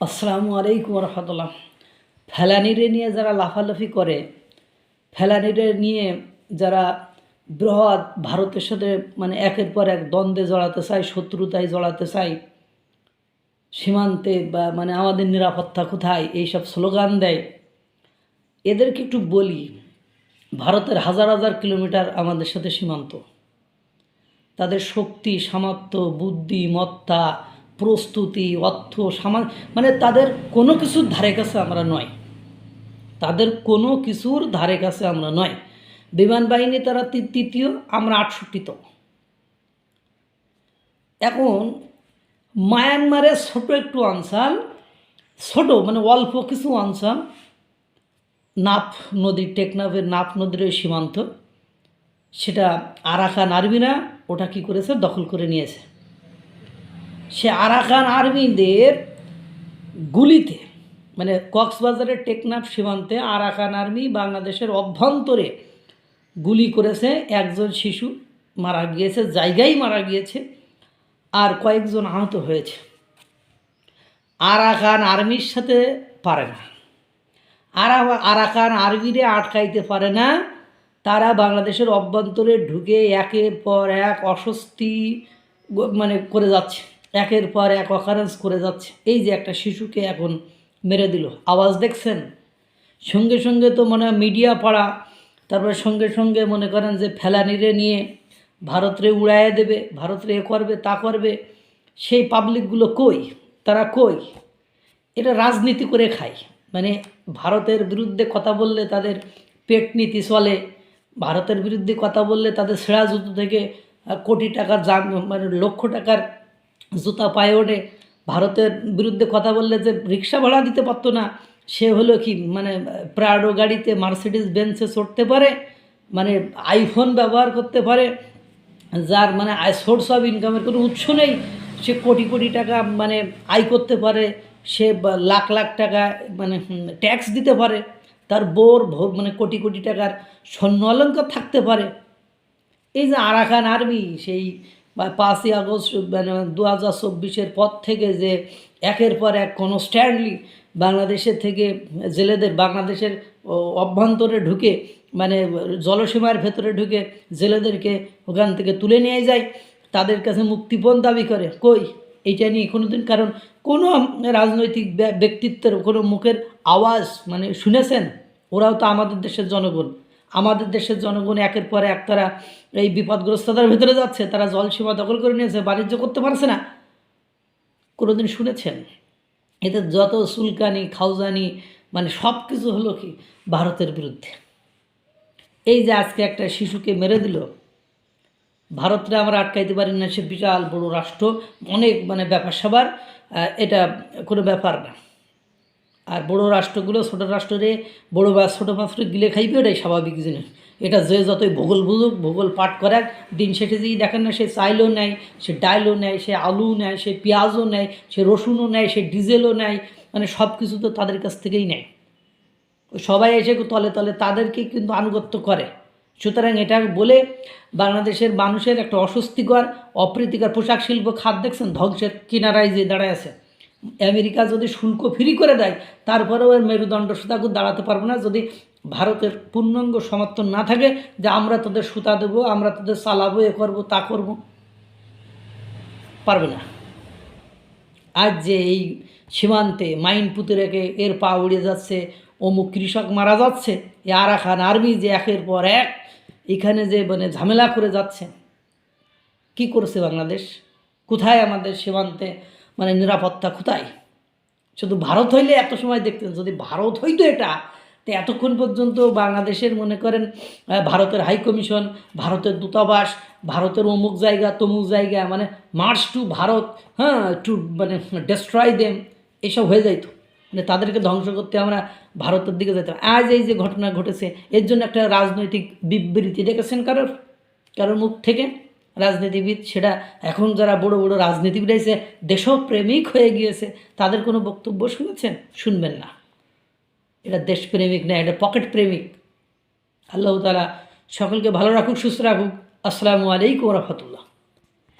আসসালামু আলাইকুম রহমতুল্লাহ ফেলানিরে নিয়ে যারা লাফালাফি করে, ফেলানিরে নিয়ে যারা বৃহৎ ভারতের সাথে মানে একের পর এক দ্বন্দ্বে জড়াতে চায়, শত্রুতায় জড়াতে চায়, সীমান্তে বা মানে আমাদের নিরাপত্তা কোথায়, এইসব স্লোগান দেয়, এদেরকে একটু বলি, ভারতের হাজার হাজার কিলোমিটার আমাদের সাথে সীমান্ত। তাদের শক্তি, সামর্থ্য, বুদ্ধি, মত্তা প্রস্তুতি, অর্থ সামা মানে তাদের কোনো কিছুর ধারে কাছে আমরা নয়। তাদের কোনো কিছুর ধারে কাছে আমরা নয়। বিমান বাহিনী তারা তৃতীয়, আমরা আটষট্টিতম। এখন মায়ানমারের ছোট একটু অঞ্চল ছোট মানে অল্প কিছু অঞ্চল নাফ নদী, টেকনাফের নাফ নদীর সীমান্ত। সেটা আরাকান আর্মিরা ওটা কি করেছে? দখল করে নিয়েছে। সে আরাকান আর্মিদের গুলিতে মানে কক্সবাজারের টেকনাফ সীমান্তে আরাকান আর্মি বাংলাদেশের অভ্যন্তরে গুলি করেছে একজন শিশু, মারা গিয়েছে, জায়গায় মারা গিয়েছে আর কয়েকজন আহত হয়েছে। আরাকান আর্মির সাথে পারে না। আরা, আরাকান আর্মিরে আটকাইতে পারে না। তারা বাংলাদেশের অভ্যন্তরে ঢুকে একের পর এক অস্বস্তি মানে করে যাচ্ছে। একের পর এক অকারেন্স করে যাচ্ছে। এই যে একটা শিশুকে এখন মেরে দিল। আওয়াজ দেখছেন? সঙ্গে সঙ্গে তো মনে হয় মিডিয়া পড়া, তারপরে সঙ্গে সঙ্গে মনে করেন যে ফেলানিরে নিয়ে ভারতরে উড়াইয়ে দেবে, ভারতরে এ করবে, তা করবে। সেই পাবলিকগুলো কই? তারা কই? এটা রাজনীতি করে খায়। মানে ভারতের বিরুদ্ধে কথা বললে তাদের পেট নীতি চলে, ভারতের বিরুদ্ধে কথা বললে তাদের সেরা জুতো থেকে কোটি টাকার মানে লক্ষ টাকার জুতা পায়ে ওঠে ভারতের বিরুদ্ধে কথা বললে যে রিক্সা ভাড়া দিতে পারতো না, সে হলো কি মানে প্রাডো গাড়িতে মার্সিডিস বেঞ্চে চড়তে পারে মানে আইফোন ব্যবহার করতে পারে, যার মানে আয় সোর্স অফ ইনকামের কোনো উৎস নেই। সে কোটি কোটি টাকা মানে আয় করতে পারে, সে লাখ লাখ টাকা মানে ট্যাক্স দিতে পারে, তার বোর মানে কোটি কোটি টাকার স্বর্ণ অলঙ্কার থাকতে পারে। এই যে আরাকান আর্মি সেই বা পাঁচই আগস্ট মানে দু হাজার চব্বিশের পর থেকে যে একের পর এক কনস্ট্যান্টলি বাংলাদেশের থেকে জেলেদের, বাংলাদেশের অভ্যন্তরে ঢুকে মানে জলসীমার ভেতরে ঢুকে জেলেদেরকে ওখান থেকে তুলে নিয়ে যায়, তাদের কাছে মুক্তিপণ দাবি করে। কই? এইটা নিয়ে কোনো দিন কারণ কোনো রাজনৈতিক ব্য- ব্যক্তিত্বের কোনো মুখের আওয়াজ মানে শুনেছেন? ওরাও তো আমাদের দেশের জনগণ। আমাদের দেশের জনগণ একের পর এক তারা এই বিপদগ্রস্ততার ভেতরে যাচ্ছে, তারা জলসীমা দখল করে নিয়েছে, বাণিজ্য করতে পারছে না। কোনোদিন শুনেছেন? এতে যত সুলকানি খাউজানি মানে সব কিছু হলো কি ভারতের বিরুদ্ধে। এই যে আজকে একটা শিশুকে মেরে দিল, ভারতরা আমরা আটকাইতে পারি না, সে বিশাল বড় রাষ্ট্র, অনেক মানে ব্যাপার সবার এটা কোনো ব্যাপার না। আর বড় রাষ্ট্রগুলো, ছোট রাষ্ট্রে বড় বা ছোটো মাত্র গিলে খাইবে, এটাই স্বাভাবিক জিনিস। এটা যে যতই ভূগোল বুঝুক, ভূগোল পাঠ করাক, দিন শেষে যদি দেখেন না, সে চাইলও নেয়, সে ডাইলও নেয়, সে আলু নেয়, সে পেঁয়াজও নেয়, সে রসুনও নেয়, সে ডিজেলও নেয় মানে সব কিছু তো তাদের কাছ থেকেই নেয়। সবাই এসে তলে তলে তাদেরকে কিন্তু আনুগত্য করে। সুতরাং এটা বলে বাংলাদেশের মানুষের একটা অস্বস্তিকর, অপ্রীতিকর পোশাক শিল্প খাত দেখছেন? ধ্বংসের কিনারায় যে দাঁড়ায় আছে। আমেরিকা যদি শুল্ক ফ্রি করে দেয়, তারপরেও এর মেরুদণ্ড সুতাকে দাঁড়াতে পারবে না। যদি ভারতের পূর্ণাঙ্গ সমর্থন না থাকে যে আমরা তোদের সুতা দেবো, আমরা তোদের চালাবো, এ করব, তা করব, পারবে না। আজ যে এই সীমান্তে মাইন পুঁতে রেখে এর পা উড়ে যাচ্ছে, অমুক কৃষক মারা যাচ্ছে, এ আরাকান আর্মি যে একের পর এক এখানে যে মানে ঝামেলা করে যাচ্ছে, কি করছে বাংলাদেশ? কোথায় আমাদের সীমান্তে মানে নিরাপত্তা কোথায়? শুধু ভারত হইলে এত সময় দেখতেন যদি ভারত হইতো এটা, তো এতক্ষণ পর্যন্ত বাংলাদেশের মনে করেন ভারতের হাই কমিশন, ভারতের দূতাবাস, ভারতের অমুক জায়গা, তমুক জায়গা মানে মার্চ টু ভারত হ্যাঁ টু মানে ডেস্ট্রয় দেম এসব হয়ে যাইতো। মানে তাদেরকে ধ্বংস করতে আমরা ভারতের দিকে যেতাম আজ এই যে ঘটনা ঘটেছে, এর জন্য একটা রাজনৈতিক বিবৃতি দেখেছেন কারোর? কারোর মুখ থেকে? রাজনীতিবিদ, সেটা এখন যারা বড় বড় রাজনীতিবিদ আছে, দেশপ্রেমিক হয়ে গিয়েছে, তাদের কোনো বক্তব্য শুনেছেন? শুনবেন না। এটা দেশপ্রেমিক না, এটা পকেট প্রেমিক। আল্লাহ তালা সকলকে ভালো রাখুক, সুস্থ রাখুক। আসসালামু আলাইকুম রহমতুল্লাহ।